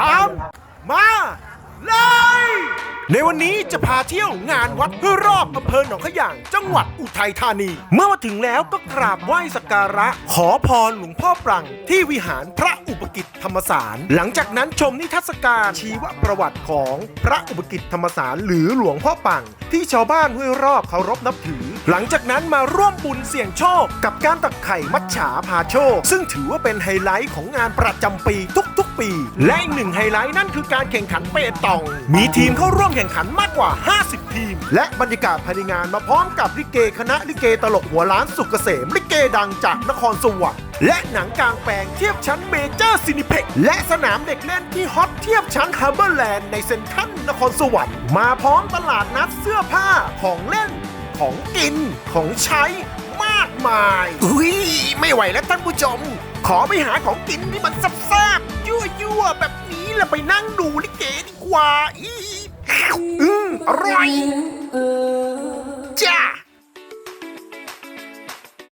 ตาม มาเลย ในวันนี้จะพาเที่ยวงานวัดเพื่อรอบอำเภอหนองขยาง จังหวัดอุทัยธานี เมื่อมาถึงแล้วก็กราบไหว้สักการะ ขอพรหลวงพ่อปรังที่วิหารพระ อุปกิจธรรมสาร หลังจากนั้นชมนิทรรศการชีวประวัติของพระอุปกิจธรรมสารหรือหลวงพ่อปัง ที่ชาวบ้านห้วยรอบเคารพนับถือ หลังจากนั้นมาร่วมบุญเสี่ยงโชค กับการตักไข่มัจฉาพาโชค ซึ่งถือว่าเป็นไฮไลท์ของงานประจำปีทุกๆ ปี และอีกหนึ่งไฮไลท์นั่นคือการแข่งขันเปตอง มีทีมเข้าร่วมแข่งขันมากกว่า 50 ทีม และบรรยากาศภายในงานมาพร้อมกับลิเกคณะลิเกตลกหัวล้านสุกเกษมลิเกดังจากนครสวรรค์ และหนังกลางแปลงเทียบชั้นเมเจอร์ซินิเพ็กและสนามเด็กเล่นที่ฮอตเทียบชั้นฮาร์เบอร์แลนด์ในเซ็นทรัลนครสวรรค์มาพร้อมตลาดนัดเสื้อผ้าของเล่น ของกินของใช้มากมาย อุ้ยไม่ไหวแล้วท่านผู้ชม ขอไปหาของกินที่มันแซ่บๆยั่วๆแบบนี้แล้วไปนั่งดูลิเกดีกว่า อีอืมอร่อยเอ่